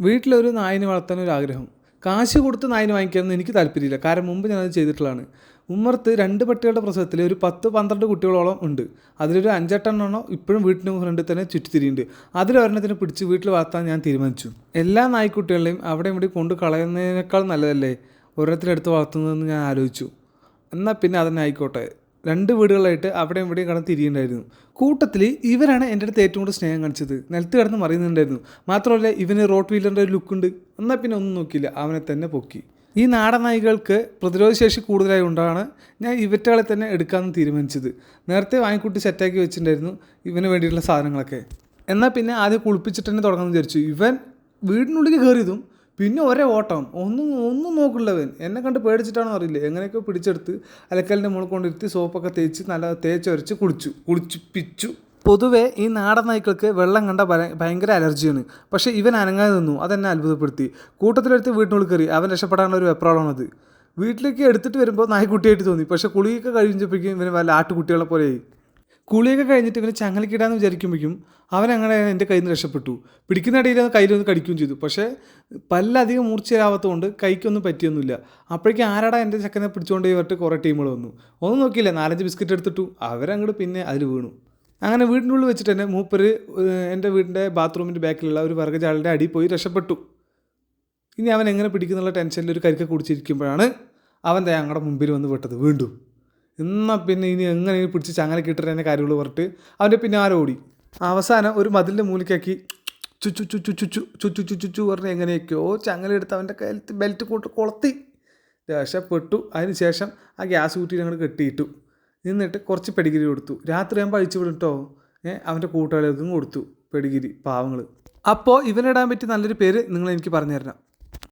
വീട്ടിലൊരു നായിനെ വളർത്താൻ ഒരു ആഗ്രഹം കാശ് കൊടുത്ത് നായിനെ വാങ്ങിക്കാനൊന്നും എനിക്ക് താല്പര്യമില്ല. കാരണം മുമ്പ് ഞാനത് ചെയ്തിട്ടുള്ളതാണ്. ഉമ്മർത്ത് രണ്ട് പട്ടികളുടെ പ്രസവത്തിൽ ഒരു പത്ത് പന്ത്രണ്ട് കുട്ടികളോളം ഉണ്ട്. അതിലൊരു അഞ്ചെട്ടെണ്ണം ഇപ്പോഴും വീട്ടിന് ഫ്രണ്ടിൽ തന്നെ ചുറ്റിത്തിരിയുണ്ട് അതിലൊരെണ്ണത്തിനെ പിടിച്ച് വീട്ടിൽ വളർത്താൻ ഞാൻ തീരുമാനിച്ചു. എല്ലാ നായ്ക്കുട്ടികളെയും അവിടെ ഇവിടെ കൊണ്ട് കളയുന്നതിനേക്കാൾ നല്ലതല്ലേ? ഓരോരുത്തരെടുത്ത് വളർത്തുന്നതെന്ന് ഞാൻ ആലോചിച്ചു. എന്നാൽ പിന്നെ അതന്നെ ആയിക്കോട്ടെ. രണ്ട് വീടുകളായിട്ട് അവിടെ ഇവിടെയും കടന്ന് തിരിയുണ്ടായിരുന്നു കൂട്ടത്തിൽ ഇവരാണ് എന്റെ അടുത്ത് ഏറ്റവും കൂടുതൽ സ്നേഹം കാണിച്ചത്. നിലത്ത് കിടന്ന് മറിയുന്നുണ്ടായിരുന്നു. മാത്രമല്ല ഇവന് റോട്ട് വീലറിന്റെ ഒരു ലുക്കുണ്ട് എന്നാൽ പിന്നെ ഒന്നും നോക്കിയില്ല. അവനെ തന്നെ പൊക്കി. ഈ നാടൻ പ്രതിരോധ പ്രതിരോധശേഷി കൂടുതലായി കൊണ്ടാണ് ഞാൻ ഇവറ്റകളെ തന്നെ എടുക്കാമെന്ന് തീരുമാനിച്ചത്. നേരത്തെ വാങ്ങിക്കൂട്ടി സെറ്റാക്കി വെച്ചിട്ടുണ്ടായിരുന്നു ഇവന് വേണ്ടിയിട്ടുള്ള സാധനങ്ങളൊക്കെ. എന്നാൽ പിന്നെ ആദ്യം കുളിപ്പിച്ചിട്ട് തന്നെ തുടങ്ങാമെന്ന് വിചാരിച്ചു. ഇവൻ വീടിനുള്ളിൽ കയറിയതും പിന്നെ ഒരേ ഓട്ടം. ഒന്നും ഒന്നും നോക്കുള്ളവൻ എന്നെ കണ്ട് പേടിച്ചിട്ടാണോ അറിയില്ല. എങ്ങനെയൊക്കെ പിടിച്ചെടുത്ത് അലക്കലിന്റെ മുകളിൽ കൊണ്ടിരുത്തി സോപ്പൊക്കെ തേച്ച് നല്ല തേച്ചൊരച്ച് കുളിച്ചു കുളിച്ചിപ്പിച്ചു. പൊതുവേ ഈ നാടൻ നായ്ക്കൾക്ക് വെള്ളം കണ്ട ഭയങ്കര അലർജിയാണ്. പക്ഷേ ഇവൻ അനങ്ങാതെ നിന്നു. അതെന്നെ അത്ഭുതപ്പെടുത്തി. കൂട്ടത്തിലെടുത്ത് വീട്ടിനുള്ളിൽ കയറി. അവൻ രക്ഷപ്പെടാനുള്ള ഒരു അത് വീട്ടിലേക്ക് എടുത്തിട്ട് വരുമ്പോൾ നായ്ക്കുട്ടിയായിട്ട് തോന്നി. പക്ഷേ കുളിയൊക്കെ കഴിഞ്ഞപ്പോഴേക്കും ഇവന് വല്ല ആട്ടുകുട്ടികളെ പോലെയായി. കുളിയൊക്കെ കഴിഞ്ഞിട്ട് ഇവനെ ചങ്ങലക്കിടാന്ന് വിചാരിക്കുമ്പോഴേക്കും അവൻ അങ്ങനെ എന്റെ കയ്യിൽ നിന്ന് രക്ഷപ്പെട്ടു. പിടിക്കുന്നിടയിൽ അത് കയ്യിലൊന്ന് കടിക്കുകയും ചെയ്തു. പക്ഷേ പല്ലധികം മൂർച്ചയാവാത്തതുകൊണ്ട് കൈക്കൊന്നും പറ്റിയൊന്നുമില്ല. അപ്പോഴേക്കും ആരാടാ എന്റെ ചക്കനെ പിടിച്ചുകൊണ്ട് പോയിട്ട് കുറേ ടീമുകൾ വന്നു. ഒന്നും നോക്കിയില്ല. നാലഞ്ച് ബിസ്ക്കറ്റ് എടുത്തിട്ടു. അവരങ്ങോട്ട് പിന്നെ അതിൽ വീണു. അങ്ങനെ വീടിനുള്ളിൽ വെച്ചിട്ട് തന്നെ മൂപ്പര് ഏഹ്, എന്റെ വീടിന്റെ ബാത്റൂമിന്റെ ബാക്കിലുള്ള ഒരു വർഗജാളിന്റെ അടിയിൽ പോയി രക്ഷപ്പെട്ടു. ഇനി അവൻ എങ്ങനെ പിടിക്കുന്നുള്ള ടെൻഷനിൽ ഒരു കരിക്ക കുടിച്ചിരിക്കുമ്പോഴാണ് അവൻ ഞങ്ങളുടെ മുമ്പിൽ വന്ന് പെട്ടത് വീണ്ടും. എന്നാൽ പിന്നെ ഇനി എങ്ങനെ പിടിച്ച് ചങ്ങല കിട്ടുന്ന എന്നെ കാര്യങ്ങൾ പറഞ്ഞിട്ട് അവന്റെ പിന്നെ ആരോടി അവസാനം ഒരു മതിലിന്റെ മൂലിക്കാക്കി ചുച്ചു ചുച്ചു ചുച്ചു ചുച്ചു ചുച്ചു ചു പറഞ്ഞ് എങ്ങനെയൊക്കെയോ ചങ്ങല എടുത്ത് അവന്റെ കയ്യിൽ ബെൽറ്റ് കൂട്ട് കൊളത്തി രക്ഷപ്പെട്ടു അതിന് ശേഷം ആ ഗ്യാസ് കൂട്ടി അങ്ങോട്ട് കെട്ടിയിട്ടു നിന്നിട്ട് കുറച്ച് പെടിഗിരി കൊടുത്തു രാത്രി ആകുമ്പോൾ അഴിച്ചു വിടും കേട്ടോ ഏ അവന്റെ കൂട്ടുകാരികൾക്കും കൊടുത്തു പെടിഗിരി പാവങ്ങൾ അപ്പോൾ ഇവനിടാൻ പറ്റിയ നല്ലൊരു പേര് നിങ്ങൾ എനിക്ക് പറഞ്ഞു തരണം